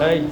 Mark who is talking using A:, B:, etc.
A: Ay,